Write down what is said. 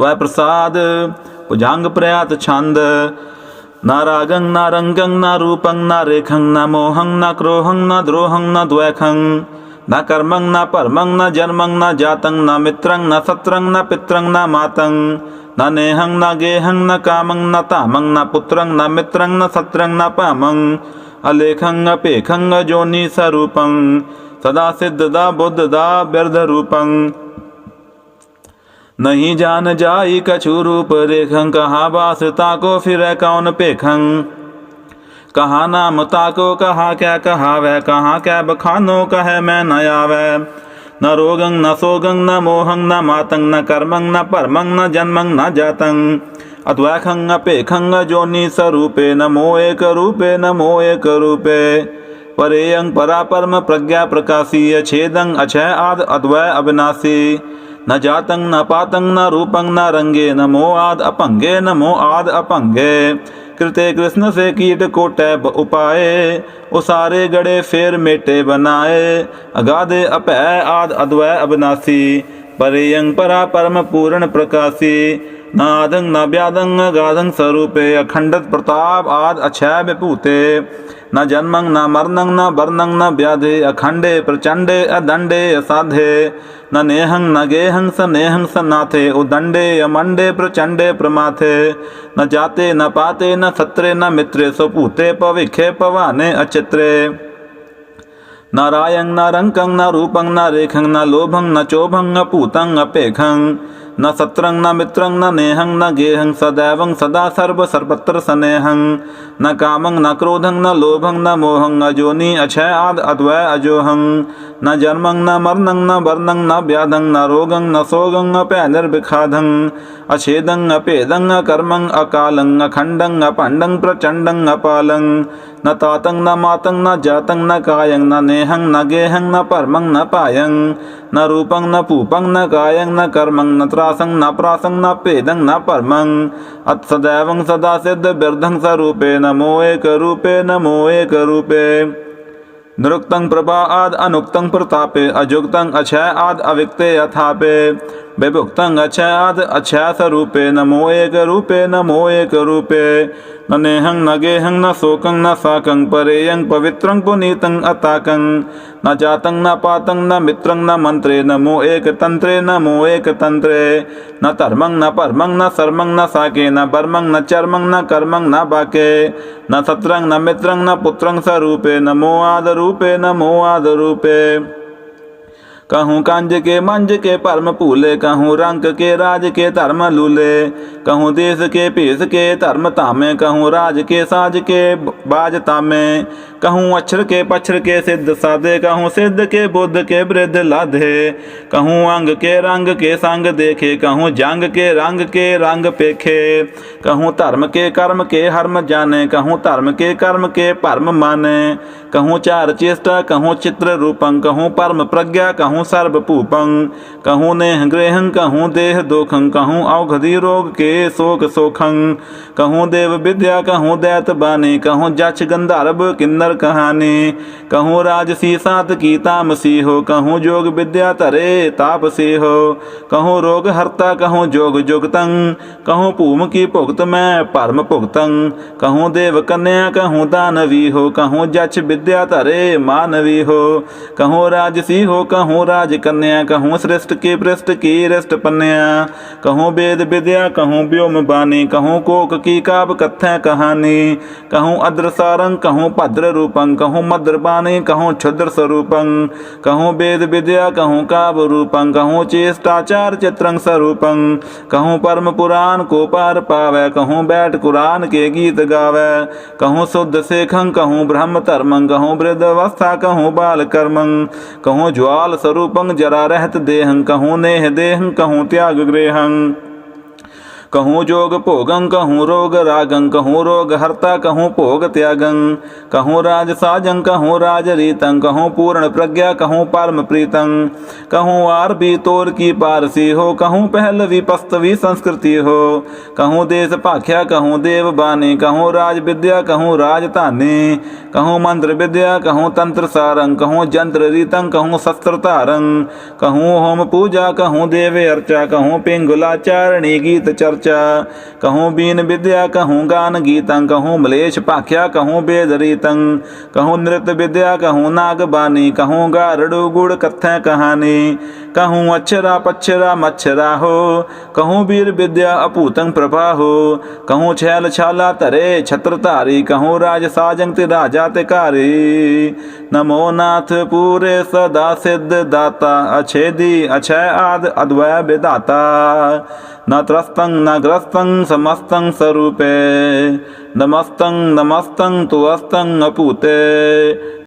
त्वय प्रसाद भुजंग प्रयात छंद न रागं न रंगं न रूपं न रेखं न मोहं न क्रोहं न द्रोहं न द्वैखं न कर्मं न परमं न जन्मं न जातं न मित्रं न सत्रं न पित्रं न मातं न नेहं न गेहं न कामं न तामं न पुत्रं न मित्रं न सत्रं न पामं अलेखं अपेखं अजोनि स्वरूपं सदा सिद्धदा बुद्धदा व्यर्ध रूपं नहीं जान जाई कछु रूप रेखं कहा बास ताको फिर कौन पेखं? कहा नाम ताको, कहा क्या कहा वह कहा क्या बखानो कहे मैं न आवे? न रोगं, न सोगं, न मोहं, न मातं न कर्मं न परमं न जन्मं न जातं अद्वैखं अपेखं जोनि स्वरूपे नमो एक रूपे नमो एक रूपे परेयं, परापरम, प्रज्ञा प्रकाशीय, छेदं अक्षय आद अद्वय अविनाशी। न जातं न पातं न रूपं न रंगे नमो आद अपंगे नमो आद अपंगे कृते कृष्ण से कीट को टैब उपाए उसारे गड़े फेर मेटे बनाए अगाधे अपय आद अद्वय अविनाशी परेयं परा परम पूर्ण प्रकाशी न व्यादं गाधं स्वरूपे अखंडत प्रताप आद अक्षय विभूते। न जन्मं न मरणं न वर्णं न व्याधे अखंडे प्रचंडे अदंडे असाधे न नेहं न गेहं स नेहं स नाथे उदंडे अमंडे प्रचंडे प्रमाथे। न जाते न पाते न सत्रे न मित्रे सुपूते पविखे पवाने अचित्रे। नारायण न रंकं न रूपं न रेखं न लोभं न चोभं न पूतं न सत्रं न मित्रं न नेहं न गेहं सदैवं सदा सर्व सर्वत्र सनेहं न कामं न क्रोधं न लोभं न मोहं अजोनि अक्षय आद अद्वय अजोहं न जन्मं न मरणं न वर्णं न व्याधं न रोगं न सोगं अपैनिर्विखाधं अछेदं अपेदं अकर्मं अकालं अखण्डं अपण्डं प्रचण्डं अपालं न तातंग न मातं न जातं न कायं न नेहंग न गेहंग न परमं न पायं न रूपं न पूपं न कायं न कर्मं न त्रासं न प्रासं न पेदं न परमं अत्सदैवं सदा सिद्ध व्यर्धं स्वरूपे नमो एक रूपे नमो एक रूपे निरुक्तं प्रभा आद अनुक्तं प्रतापे अजुक्तं अक्षय आद अविक्ते अथापे विभुक्तं अक्षय आद अक्षय स्वरूपे नमो एक रूपे नमो एक रूपे न नेहं न गेहं न शोकं न साकं परेयं पवित्रं पुनीतं अताकं। न जातं न पातं न मित्रं न मन्त्रे नमो एक तन्त्रे नमो एक तन्त्रे न धर्मं न परमं न सर्मं न साके न बर्मं न चर्मं न कर्मं न बाके। न सत्रं न मित्रं न पुत्रं स्वरूपे नमो आद रूपे नमो आद रूपे कहूँ कंज के मंज के परम भूले कहूँ रंग के राज के धर्म लूले, कहूँ देश के पेश के धर्म तामे, कहूँ राज के साज के बाज तामे, कहूँ अक्षर के पक्षर के सिद्ध साधे, कहूँ सिद्ध के बुद्ध के वृद्ध लाधे, कहूँ अंग के रंग के संग देखे, कहूँ जंग के रंग के रंग पेखे, कहूँ धर्म के कर्म के हर्म जाने, कहूँ धर्म के कर्म के परम माने, कहूँ चार चेष्टा, कहूँ चित्र रूपं, कहूँ परम प्रज्ञा, कहूँ सर्व पूपं कहूँ नेह ग्रहं कहूँ देह दोखं कहूँ औषधि रोग के शोक सोखं कहूँ देव विद्या कहूँ दैत बानी कहूँ जक्ष गंधर्व किन्नर कहानी कहूँ राजसी सात की तामसी हो कहूँ जोग विद्या तरे तापसी हो कहूँ रोग हरता कहूँ जोग जोगतं कहूँ पूम की भुगत में परम भुगतं कहूँ देव कन्या कहूँ दानवी हो कहूँ जक्ष विद्या तरे मानवी हो कहूँ राजसी हो कहूँ राज कन्या कहूँ श्रेष्ठ की पृष्ठ की रिष्ट पन्या कहूँ वेद विद्या कहूँ व्योम बानी कहूँ कोक की काव कथ्य कहानी कहूँ अद्र सारंग कहूँ भद्र रूपं कहूँ मद्र बानी कहूँ क्षुद्र स्वरूपं कहूँ वेद विद्या कहूँ काव रूपं कहूँ चेष्टाचार चित्रं स्वरूपं कहूँ परम पुराण को पार पावे कहूँ बैठ कुरान के गीत गावे कहूँ शुद्ध शेखं कहूँ ब्रह्म धर्मं कहूँ वृद्ध अवस्था कहूँ बाल कर्मं कहूँ ज्वाल स्वरूपं जरा रहत देहं कहूँ नेह देहं कहूँ त्याग गृहं कहूँ जोग भोगं, कहूँ रोग रागं, कहूँ रोग हर्ता, कहूँ भोग त्यागं। कहूँ राज साजं, कहूँ राज रीतं, कहूँ पूर्ण प्रज्ञा, कहूँ परम प्रीतं। कहूँ आर भी तोर की पारसी हो, कहूँ पहलवी पस्तवी संस्कृति हो। कहूँ देश भाख्या कहूँ देव बानी, कहूँ राज विद्या, कहूँ राजधानी कहूँ मंत्र विद्या, कहूँ तंत्र सारंग कहूँ जंत्र रीतं, कहूँ शस्त्र तारंग कहूँ होम पूजा, कहूँ देवे अर्चा, कहूँ पिंगुलाचारणी गीत चर्चा। कहूँ बीन विद्या कहूँ गान गीतं कहूँ मलेश पाख्या कहूँ वेद रीतं कहूँ नृत्य विद्या कहूँ नाग बानी कहूँ गारड़ू गुड़ कथ्य कहानी कहूँ अक्षरा पक्षरा मच्छरा हो कहूँ वीर विद्या अपूतं प्रभा हो कहूँ छैल छाला तरे छत्र तारी कहूँ राज साजंग राजा ते कारी नमो नाथ पूरे सदा सिद्ध दाता अछेदी अक्षय आद अद्वय विदाता न त्रस्तं न ग्रस्तं समस्तं स्वरूपे। नमस्तं नमस्तं तुअस्तं अपूते।